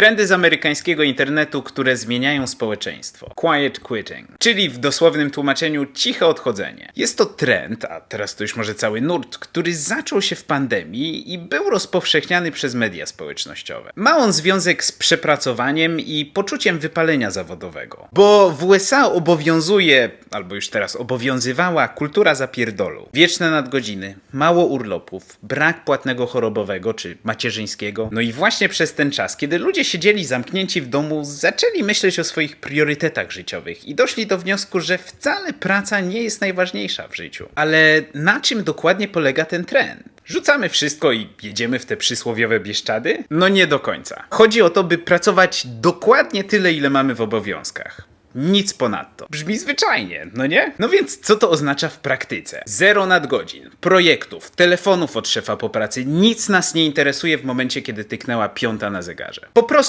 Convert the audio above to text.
Trendy z amerykańskiego internetu, które zmieniają społeczeństwo. Quiet quitting, czyli w dosłownym tłumaczeniu ciche odchodzenie. Jest to trend, a teraz to już może cały nurt, który zaczął się w pandemii i był rozpowszechniany przez media społecznościowe. Ma on związek z przepracowaniem i poczuciem wypalenia zawodowego. Bo w USA obowiązuje, albo już teraz obowiązywała kultura zapierdolu. Wieczne nadgodziny, mało urlopów, brak płatnego chorobowego czy macierzyńskiego. No i właśnie przez ten czas, kiedy ludzie siedzieli zamknięci w domu, zaczęli myśleć o swoich priorytetach życiowych i doszli do wniosku, że wcale praca nie jest najważniejsza w życiu. Ale na czym dokładnie polega ten trend? Rzucamy wszystko i jedziemy w te przysłowiowe bieszczady? No nie do końca. Chodzi o to, by pracować dokładnie tyle, ile mamy w obowiązkach. Nic ponadto. Brzmi zwyczajnie, no nie? No więc co to oznacza w praktyce? Zero nadgodzin, projektów, telefonów od szefa po pracy, nic nas nie interesuje w momencie, kiedy tyknęła piąta na zegarze. Po prostu